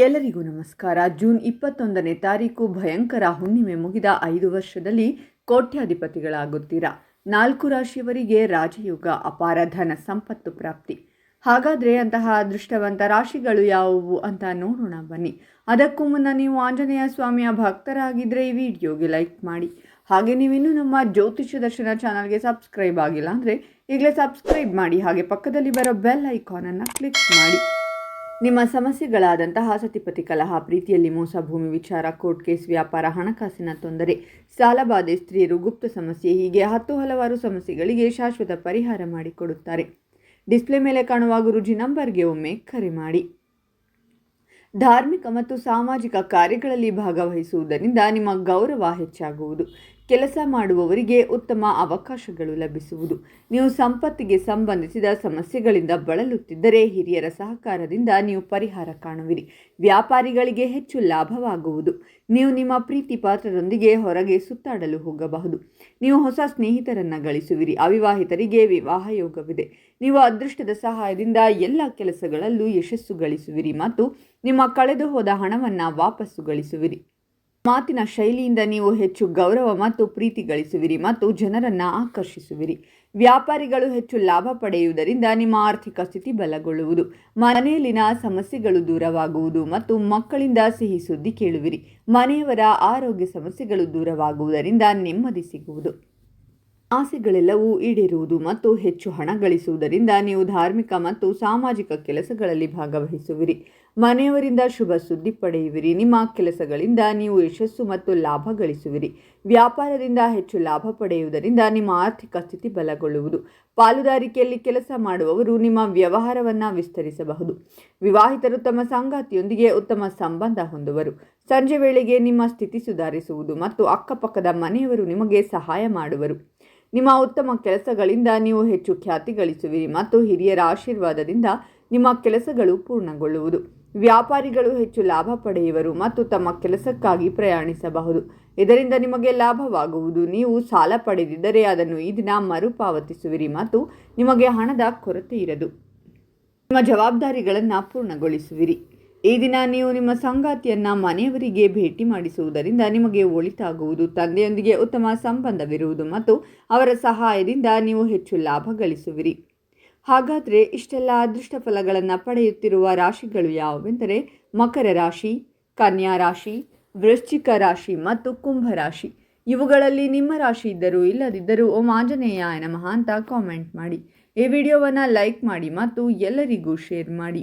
ಎಲ್ಲರಿಗೂ ನಮಸ್ಕಾರ. ಜೂನ್ ಇಪ್ಪತ್ತೊಂದನೇ ತಾರೀಕು ಭಯಂಕರ ಹುಣ್ಣಿಮೆ ಮುಗಿದ ಐದು ವರ್ಷದಲ್ಲಿ ಕೋಟ್ಯಾಧಿಪತಿಗಳಾಗುತ್ತೀರಾ? ನಾಲ್ಕು ರಾಶಿಯವರಿಗೆ ರಾಜಯೋಗ, ಅಪಾರ ಧನ ಸಂಪತ್ತು ಪ್ರಾಪ್ತಿ. ಹಾಗಾದರೆ ಅಂತಹ ಅದೃಷ್ಟವಂತ ರಾಶಿಗಳು ಯಾವುವು ಅಂತ ನೋಡೋಣ ಬನ್ನಿ. ಅದಕ್ಕೂ ಮುನ್ನ ನೀವು ಆಂಜನೇಯ ಸ್ವಾಮಿಯ ಭಕ್ತರಾಗಿದ್ದರೆ ಈ ವಿಡಿಯೋಗೆ ಲೈಕ್ ಮಾಡಿ. ಹಾಗೆ ನೀವಿನ್ನು ನಮ್ಮ ಜ್ಯೋತಿಷ್ಯ ದರ್ಶನ ಚಾನಲ್ಗೆ ಸಬ್ಸ್ಕ್ರೈಬ್ ಆಗಿಲ್ಲ ಅಂದರೆ ಈಗಲೇ ಸಬ್ಸ್ಕ್ರೈಬ್ ಮಾಡಿ. ಹಾಗೆ ಪಕ್ಕದಲ್ಲಿ ಬರೋ ಬೆಲ್ ಐಕಾನನ್ನು ಕ್ಲಿಕ್ ಮಾಡಿ. ನಿಮ್ಮ ಸಮಸ್ಯೆಗಳಾದಂತಹ ಸತಿಪತಿ ಕಲಹ, ಪ್ರೀತಿಯಲ್ಲಿ ಮೋಸ, ಭೂಮಿ ವಿಚಾರ, ಕೋರ್ಟ್ ಕೇಸ್, ವ್ಯಾಪಾರ, ಹಣಕಾಸಿನ ತೊಂದರೆ ಸಾಲಬಾಧೆ ಸ್ತ್ರೀಯರು ಗುಪ್ತ ಸಮಸ್ಯೆ, ಹೀಗೆ ಹತ್ತು ಹಲವಾರು ಸಮಸ್ಯೆಗಳಿಗೆ ಶಾಶ್ವತ ಪರಿಹಾರ ಮಾಡಿಕೊಡುತ್ತಾರೆ. ಡಿಸ್ಪ್ಲೇ ಮೇಲೆ ಕಾಣುವ ಗುರುಜಿ ನಂಬರ್ಗೆ ಒಮ್ಮೆ ಕರೆ ಮಾಡಿ. ಧಾರ್ಮಿಕ ಮತ್ತು ಸಾಮಾಜಿಕ ಕಾರ್ಯಗಳಲ್ಲಿ ಭಾಗವಹಿಸುವುದರಿಂದ ನಿಮ್ಮ ಗೌರವ ಹೆಚ್ಚಾಗುವುದು. ಕೆಲಸ ಮಾಡುವವರಿಗೆ ಉತ್ತಮ ಅವಕಾಶಗಳು ಲಭಿಸುವುದು. ನೀವು ಸಂಪತ್ತಿಗೆ ಸಂಬಂಧಿಸಿದ ಸಮಸ್ಯೆಗಳಿಂದ ಬಳಲುತ್ತಿದ್ದರೆ ಹಿರಿಯರ ಸಹಕಾರದಿಂದ ನೀವು ಪರಿಹಾರ ಕಾಣುವಿರಿ. ವ್ಯಾಪಾರಿಗಳಿಗೆ ಹೆಚ್ಚು ಲಾಭವಾಗುವುದು. ನೀವು ನಿಮ್ಮ ಪ್ರೀತಿ ಪಾತ್ರರೊಂದಿಗೆ ಹೊರಗೆ ಸುತ್ತಾಡಲು ಹೋಗಬಹುದು. ನೀವು ಹೊಸ ಸ್ನೇಹಿತರನ್ನು ಗಳಿಸುವಿರಿ. ಅವಿವಾಹಿತರಿಗೆ ವಿವಾಹ ಯೋಗವಿದೆ. ನೀವು ಅದೃಷ್ಟದ ಸಹಾಯದಿಂದ ಎಲ್ಲ ಕೆಲಸಗಳಲ್ಲೂ ಯಶಸ್ಸು ಗಳಿಸುವಿರಿ ಮತ್ತು ನಿಮ್ಮ ಕಳೆದು ಹೋದ ಹಣವನ್ನು ವಾಪಸ್ಸು ಗಳಿಸುವಿರಿ. ಮಾತಿನ ಶೈಲಿಯಿಂದ ನೀವು ಹೆಚ್ಚು ಗೌರವ ಮತ್ತು ಪ್ರೀತಿ ಗಳಿಸುವಿರಿ ಮತ್ತು ಜನರನ್ನು ಆಕರ್ಷಿಸುವಿರಿ. ವ್ಯಾಪಾರಿಗಳು ಹೆಚ್ಚು ಲಾಭ ಪಡೆಯುವುದರಿಂದ ನಿಮ್ಮ ಆರ್ಥಿಕ ಸ್ಥಿತಿ ಬಲಗೊಳ್ಳುವುದು, ಮನೆಯಲ್ಲಿನ ಸಮಸ್ಯೆಗಳು ದೂರವಾಗುವುದು ಮತ್ತು ಮಕ್ಕಳಿಂದ ಸಿಹಿ ಸುದ್ದಿ ಕೇಳುವಿರಿ. ಮನೆಯವರ ಆರೋಗ್ಯ ಸಮಸ್ಯೆಗಳು ದೂರವಾಗುವುದರಿಂದ ನೆಮ್ಮದಿ ಸಿಗುವುದು. ಆಸೆಗಳೆಲ್ಲವೂ ಈಡೇರುವುದು ಮತ್ತು ಹೆಚ್ಚು ಹಣ ಗಳಿಸುವುದರಿಂದ ನೀವು ಧಾರ್ಮಿಕ ಮತ್ತು ಸಾಮಾಜಿಕ ಕೆಲಸಗಳಲ್ಲಿ ಭಾಗವಹಿಸುವಿರಿ. ಮನೆಯವರಿಂದ ಶುಭ ಸುದ್ದಿ ಪಡೆಯುವಿರಿ. ನಿಮ್ಮ ಕೆಲಸಗಳಿಂದ ನೀವು ಯಶಸ್ಸು ಮತ್ತು ಲಾಭ ಗಳಿಸುವಿರಿ. ವ್ಯಾಪಾರದಿಂದ ಹೆಚ್ಚು ಲಾಭ ಪಡೆಯುವುದರಿಂದ ನಿಮ್ಮ ಆರ್ಥಿಕ ಸ್ಥಿತಿ ಬಲಗೊಳ್ಳುವುದು. ಪಾಲುದಾರಿಕೆಯಲ್ಲಿ ಕೆಲಸ ಮಾಡುವವರು ನಿಮ್ಮ ವ್ಯವಹಾರವನ್ನು ವಿಸ್ತರಿಸಬಹುದು. ವಿವಾಹಿತರು ತಮ್ಮ ಸಂಗಾತಿಯೊಂದಿಗೆ ಉತ್ತಮ ಸಂಬಂಧ ಹೊಂದುವರು. ಸಂಜೆ ವೇಳೆಗೆ ನಿಮ್ಮ ಸ್ಥಿತಿ ಸುಧಾರಿಸುವುದು ಮತ್ತು ಅಕ್ಕಪಕ್ಕದ ಮನೆಯವರು ನಿಮಗೆ ಸಹಾಯ ಮಾಡುವರು. ನಿಮ್ಮ ಉತ್ತಮ ಕೆಲಸಗಳಿಂದ ನೀವು ಹೆಚ್ಚು ಖ್ಯಾತಿ ಗಳಿಸುವಿರಿ ಮತ್ತು ಹಿರಿಯರ ಆಶೀರ್ವಾದದಿಂದ ನಿಮ್ಮ ಕೆಲಸಗಳು ಪೂರ್ಣಗೊಳ್ಳುವುದು. ವ್ಯಾಪಾರಿಗಳು ಹೆಚ್ಚು ಲಾಭ ಪಡೆಯುವರು ಮತ್ತು ತಮ್ಮ ಕೆಲಸಕ್ಕಾಗಿ ಪ್ರಯಾಣಿಸಬಹುದು. ಇದರಿಂದ ನಿಮಗೆ ಲಾಭವಾಗುವುದು. ನೀವು ಸಾಲ ಪಡೆದಿದ್ದರೆ ಅದನ್ನು ಈ ದಿನ ಮರುಪಾವತಿಸುವಿರಿ ಮತ್ತು ನಿಮಗೆ ಹಣದ ಕೊರತೆ ಇರದು. ನಿಮ್ಮ ಜವಾಬ್ದಾರಿಗಳನ್ನು ಪೂರ್ಣಗೊಳಿಸುವಿರಿ. ಈ ದಿನ ನೀವು ನಿಮ್ಮ ಸಂಗಾತಿಯನ್ನು ಮನೆಯವರಿಗೆ ಭೇಟಿ ಮಾಡಿಸುವುದರಿಂದ ನಿಮಗೆ ಒಳಿತಾಗುವುದು, ತಂದೆಯೊಂದಿಗೆ ಉತ್ತಮ ಸಂಬಂಧವಿರುವುದು ಮತ್ತು ಅವರ ಸಹಾಯದಿಂದ ನೀವು ಹೆಚ್ಚು ಲಾಭ ಗಳಿಸುವಿರಿ. ಹಾಗಾದರೆ ಇಷ್ಟೆಲ್ಲ ಅದೃಷ್ಟ ಫಲಗಳನ್ನು ಪಡೆಯುತ್ತಿರುವ ರಾಶಿಗಳು ಯಾವುವೆಂದರೆ ಮಕರ ರಾಶಿ, ಕನ್ಯಾ ರಾಶಿ, ವೃಶ್ಚಿಕ ರಾಶಿ ಮತ್ತು ಕುಂಭ ರಾಶಿ. ಇವುಗಳಲ್ಲಿ ನಿಮ್ಮ ರಾಶಿ ಇದ್ದರೂ ಇಲ್ಲದಿದ್ದರೂ ಓಂ ಆಂಜನೇಯ ನಮಃ ಅಂತ ಕಾಮೆಂಟ್ ಮಾಡಿ. ಈ ವಿಡಿಯೋವನ್ನು ಲೈಕ್ ಮಾಡಿ ಮತ್ತು ಎಲ್ಲರಿಗೂ ಶೇರ್ ಮಾಡಿ.